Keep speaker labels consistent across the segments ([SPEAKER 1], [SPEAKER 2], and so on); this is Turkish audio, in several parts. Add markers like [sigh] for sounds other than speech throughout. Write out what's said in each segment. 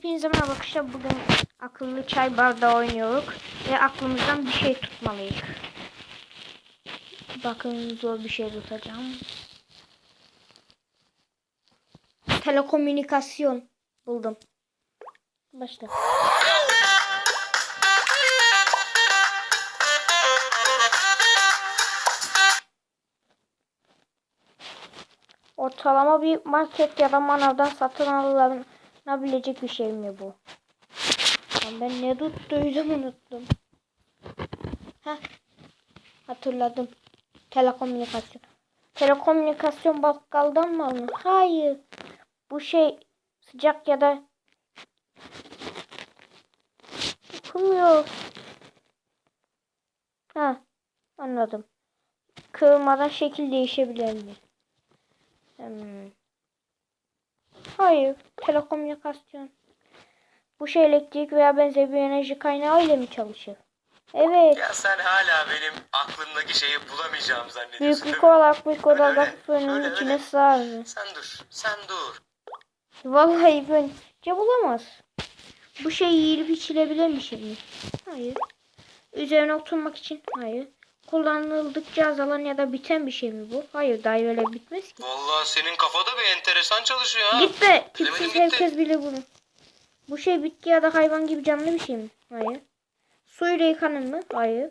[SPEAKER 1] Hepinize merhaba arkadaşlar. Bugün akıllı çay bardağı oynuyoruz. Ve aklımızdan bir şey tutmalıyız. Bakın zor bir şey tutacağım. Telekomünikasyon buldum. Başla. Ortalama bir market ya da manavdan satın alınabilecek bir şey mi bu? Ben ne tuttuydum unuttum. Heh. Hatırladım. Telekomünikasyon. Telekomünikasyon bakkaldan mı alınır? Hayır. Bu şey sıcak ya da okumuyor. Ha, anladım. Kırmadan şekil değişebilir mi? Hmm. Hayır. Telekomünikasyon. Bu şey elektrik veya benzeri bir enerji kaynağı ile mi çalışır? Evet.
[SPEAKER 2] Ya sen hala benim aklımdaki şeyi bulamayacağımı zannediyorsun
[SPEAKER 1] Büyüklük olarak büyük
[SPEAKER 2] öyle.
[SPEAKER 1] fırının içine sığar?
[SPEAKER 2] Sen dur, sen dur.
[SPEAKER 1] Vallahi bence bulamaz. Bu şey yiyilip içilebilir mi şimdi? Hayır. Üzerine oturmak için? Hayır. Kullanıldıkça azalan ya da biten bir şey mi bu? Hayır daha öyle bitmez ki.
[SPEAKER 2] Vallahi senin kafada bir enteresan çalışıyor ha.
[SPEAKER 1] Git be. Tipsiz herkes bilir bunu. Bu şey bitki ya da hayvan gibi canlı bir şey mi? Hayır. Suyla yıkanır mı? Hayır.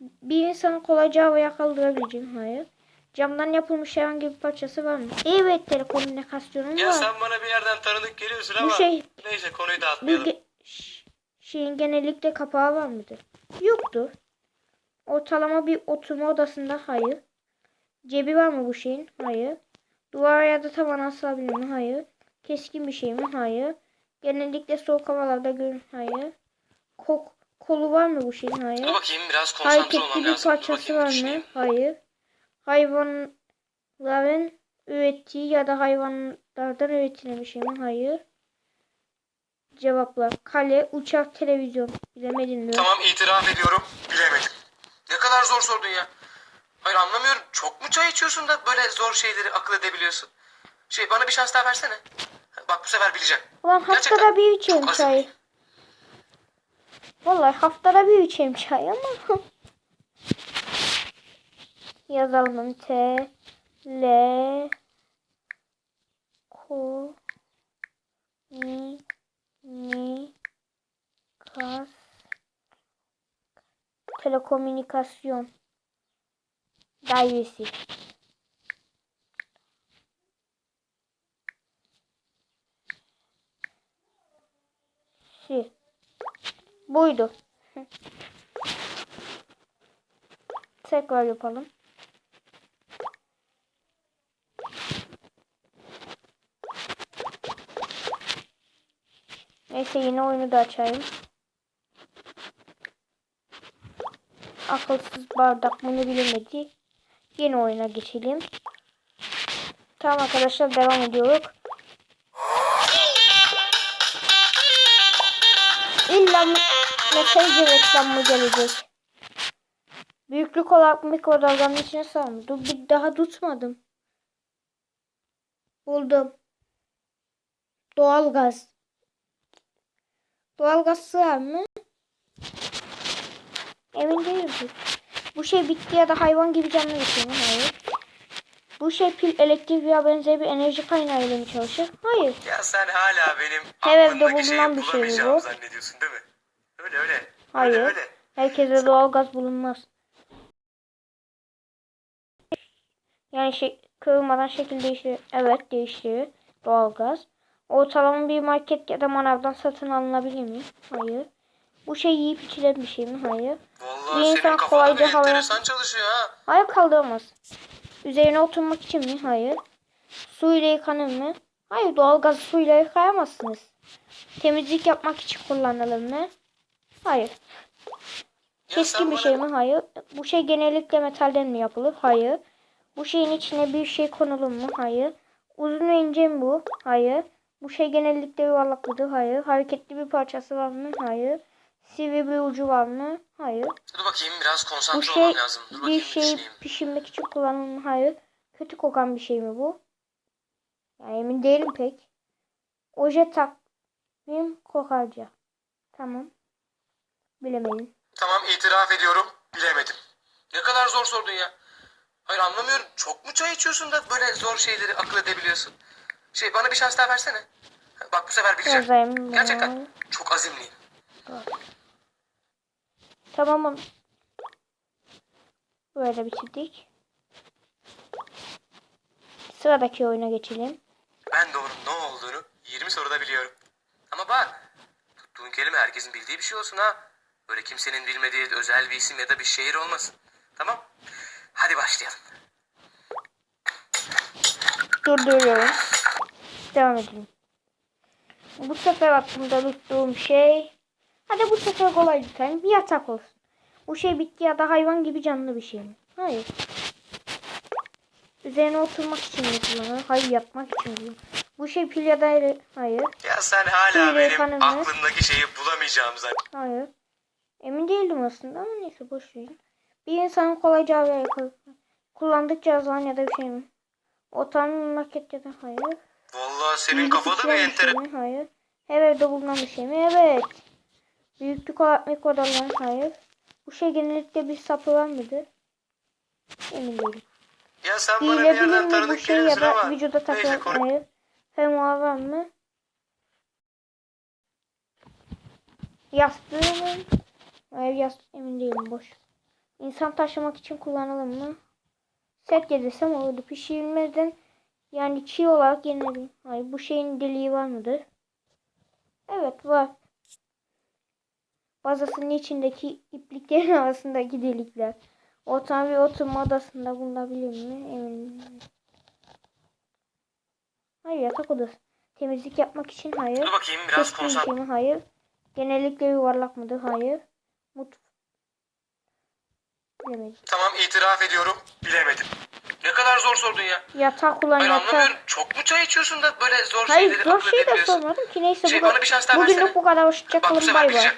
[SPEAKER 1] Bir insanı kolayca havaya kaldırabileceğim? Hayır. Camdan yapılmış herhangi bir parçası var mı? Evet telekomünikasyonum
[SPEAKER 2] Ya
[SPEAKER 1] var.
[SPEAKER 2] sen bana bir yerden tanıdık geliyorsun
[SPEAKER 1] Bu
[SPEAKER 2] ama
[SPEAKER 1] şey
[SPEAKER 2] neyse konuyu
[SPEAKER 1] bu
[SPEAKER 2] dağıtmayalım.
[SPEAKER 1] ş- şeyin genellikle kapağı var mıdır? Yoktur. Ortalama bir oturma odasında hayır. Cebi var mı bu şeyin? Hayır. Duvara ya da tavana asılabilir mi? Hayır. Keskin bir şey mi? Hayır. Genellikle soğuk havalarda görün. Hayır. Kok kolu var mı bu şeyin? Hayır.
[SPEAKER 2] Dur bakayım biraz konsantre
[SPEAKER 1] Hareketli
[SPEAKER 2] olmam
[SPEAKER 1] bir
[SPEAKER 2] lazım. Dur
[SPEAKER 1] parçası var mı? Hayır. Hayvanların ürettiği ya da hayvanlardan üretilen bir şey mi? Hayır. Cevaplar. Kale, uçak, televizyon. Bilemedin mi?
[SPEAKER 2] Tamam itiraf ediyorum. Bilemedim. Kadar zor sordun ya. Hayır anlamıyorum. Çok mu çay içiyorsun da böyle zor şeyleri akıl edebiliyorsun? Şey bana bir şans daha versene. Bak bu sefer bileceğim.
[SPEAKER 1] Ulan haftada bir içeyim
[SPEAKER 2] çok
[SPEAKER 1] çay.
[SPEAKER 2] azimliyim.
[SPEAKER 1] Vallahi haftada bir içeyim çay ama. [laughs] Yazalım. T L Ko Telekomünikasyon Dairesi. Si. Buydu. [laughs] Tekrar yapalım. Neyse yine oyunu da açayım. Akılsız bardak bunu bilemedi. Yeni oyuna geçelim. Tamam arkadaşlar devam ediyoruz. İlla mesaj reklam mı gelecek? Büyüklük olarak mikrodalganın içine sığar Dur bir daha tutmadım. Buldum. Doğalgaz. Doğalgaz sığar mı? Emin değilim. Bu şey bitki ya da hayvan gibi canlı bir şey mi? Hayır. Bu şey pil, elektrik veya benzeri bir enerji kaynağı ile mi çalışır? Hayır.
[SPEAKER 2] Ya sen hala benim
[SPEAKER 1] evde bulunan bir şey bu.
[SPEAKER 2] zannediyorsun değil mi? Öyle öyle.
[SPEAKER 1] Hayır.
[SPEAKER 2] Öyle öyle.
[SPEAKER 1] Herkese doğalgaz bulunmaz. Yani şey, kırılmadan şekil değiştirir. Evet değiştirir. Doğalgaz. Ortalama bir market ya da manavdan satın alınabilir mi? Hayır. Bu şey yiyip içilen bir şey mi? Hayır.
[SPEAKER 2] Vallahi
[SPEAKER 1] Bir insan kolayca havaya-
[SPEAKER 2] enteresan çalışıyor ha.
[SPEAKER 1] Hayır kaldıramaz. Üzerine oturmak için mi? Hayır. Su ile yıkanır mı? Hayır doğalgazı suyla yıkayamazsınız. Temizlik yapmak için kullanılır mı? Hayır. Keskin bir şey mi? Hayır. Bu şey genellikle metalden mi yapılır? Hayır. Bu şeyin içine bir şey konulur mu? Hayır. Uzun ve ince mi bu? Hayır. Bu şey genellikle yuvarlaklıdır. Hayır. Hareketli bir parçası var mı? Hayır. Sivri bir ucu var mı? Hayır.
[SPEAKER 2] Dur bakayım biraz
[SPEAKER 1] Bu
[SPEAKER 2] konsantre
[SPEAKER 1] şey
[SPEAKER 2] olmam lazım. Dur
[SPEAKER 1] bir şey
[SPEAKER 2] düşüneyim.
[SPEAKER 1] pişirmek için kullanılır mı? Hayır. Kötü kokan bir şey mi bu? Yani emin değilim pek. Oje tak Benim kokarca. Tamam. Bilemedim.
[SPEAKER 2] Tamam itiraf ediyorum. Bilemedim. Ne kadar zor sordun ya. Hayır anlamıyorum. Çok mu çay içiyorsun da böyle zor şeyleri akıl edebiliyorsun? Şey bana bir şans daha versene. Bak bu sefer bileceğim. Gerçekten çok azimliyim.
[SPEAKER 1] Tamam. Böyle bitirdik. Sıradaki oyuna geçelim.
[SPEAKER 2] Ben de onun ne olduğunu 20 soruda biliyorum. Ama bak tuttuğun kelime herkesin bildiği bir şey olsun ha. Böyle kimsenin bilmediği özel bir isim ya da bir şehir olmasın. Tamam? Hadi başlayalım.
[SPEAKER 1] Durduruyorum. Devam edelim. Bu sefer aklımda tuttuğum şey... Hadi bu sefer kolay lütfen. Bir yatak olsun. Bu şey bitki ya da hayvan gibi canlı bir şey mi? Hayır. Üzerine oturmak için mi kullanılır? Hayır yatmak için mi? Bu şey pil ya da ele- Hayır.
[SPEAKER 2] Ya sen hala
[SPEAKER 1] Buyurun
[SPEAKER 2] benim
[SPEAKER 1] efendim.
[SPEAKER 2] aklımdaki şeyi bulamayacağım zaten.
[SPEAKER 1] Hayır. Emin değildim aslında ama neyse boş verin. Bir insanın kolayca ve kullandıkça azalan ya da bir şey mi? Otanın maket ya da hayır.
[SPEAKER 2] Vallahi senin
[SPEAKER 1] Bilgi
[SPEAKER 2] kafada bir
[SPEAKER 1] tutulan bir
[SPEAKER 2] entere...
[SPEAKER 1] mi? Hayır. Her evde bulunan bir şey mi? Evet. Büyüklük olarak mikrodalgan hayır. Bu şey genellikle bir sapı var mıdır? Emin değilim.
[SPEAKER 2] Ya sen bana bir yerden tanıdık
[SPEAKER 1] şey ya da vücuda takılan hayır. Femuar var mı? Yastığı mı? Hayır yastık emin değilim boş. İnsan taşımak için kullanılır mı? Set desem olurdu. Pişirilmeden yani çiğ olarak yenir. Hayır bu şeyin deliği var mıdır? Evet var. Bazasının içindeki ipliklerin [laughs] arasındaki delikler. Otan bir oturma odasında bulunabilir mi? Emin değilim. Hayır yatak odası. Temizlik yapmak için hayır.
[SPEAKER 2] Dur bakayım biraz
[SPEAKER 1] şey mi? Hayır. Genellikle yuvarlak mıdır? Hayır. Mut. Bilemedim.
[SPEAKER 2] Tamam itiraf ediyorum. Bilemedim. Ne kadar zor sordun ya.
[SPEAKER 1] Yatak ulan
[SPEAKER 2] Hayır
[SPEAKER 1] yatak.
[SPEAKER 2] anlamıyorum. Çok mu çay içiyorsun da böyle zor
[SPEAKER 1] Hayır
[SPEAKER 2] şeyleri
[SPEAKER 1] zor
[SPEAKER 2] akıl
[SPEAKER 1] şey de sormadım ki neyse
[SPEAKER 2] Şey,
[SPEAKER 1] bu
[SPEAKER 2] bana bir şans daha
[SPEAKER 1] bugünlük bu kadar hoşça
[SPEAKER 2] Bak bu
[SPEAKER 1] kalın
[SPEAKER 2] sefer
[SPEAKER 1] bay bay.